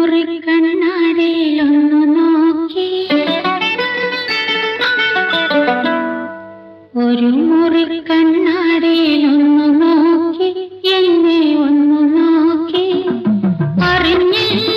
മുറി കണ്ണാടിയിലൊന്നു നോക്കി. ഒരു മുറി കണ്ണാടിയിലൊന്നു നോക്കി. എന്നെ ഒന്ന് നോക്കി. അറിഞ്ഞില്ല.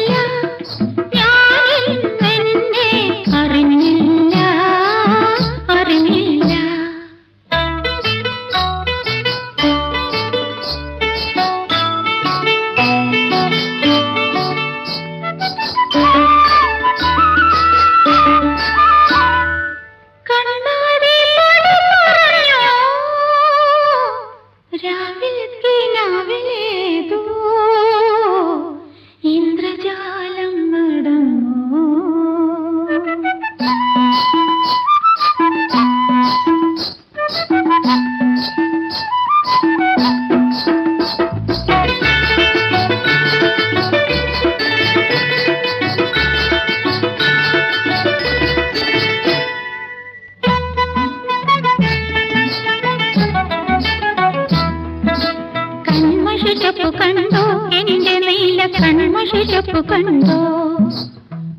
കൺമഷിച്ചപ്പു കണ്ടോ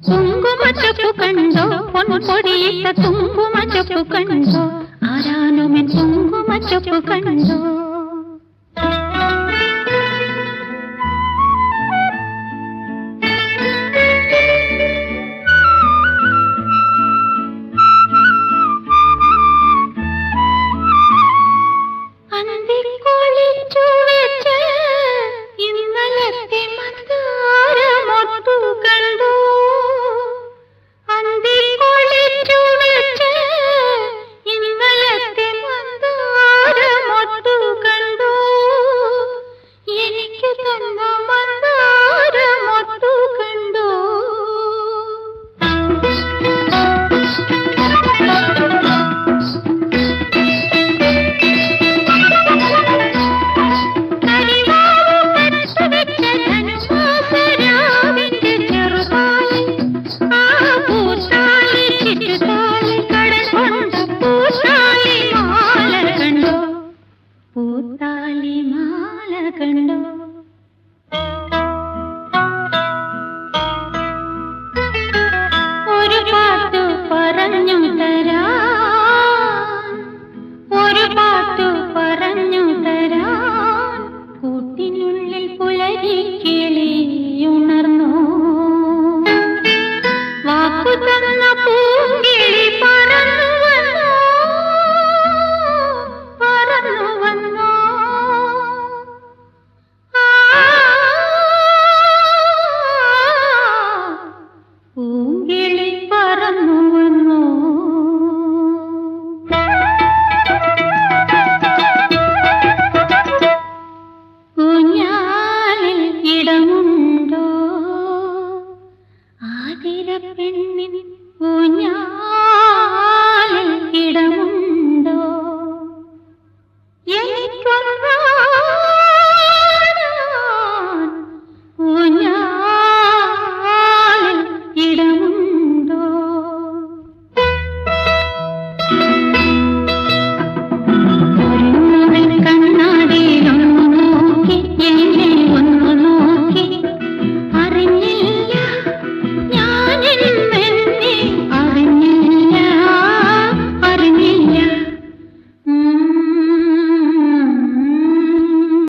കുങ്കുമച്ചപ്പു കണ്ടോ പൊൻപൊടിയിട്ട കുങ്കുമച്ചപ്പു കണ്ടോ ആരാനുമെൻ കുങ്കുമച്ചപ്പു കണ്ടോ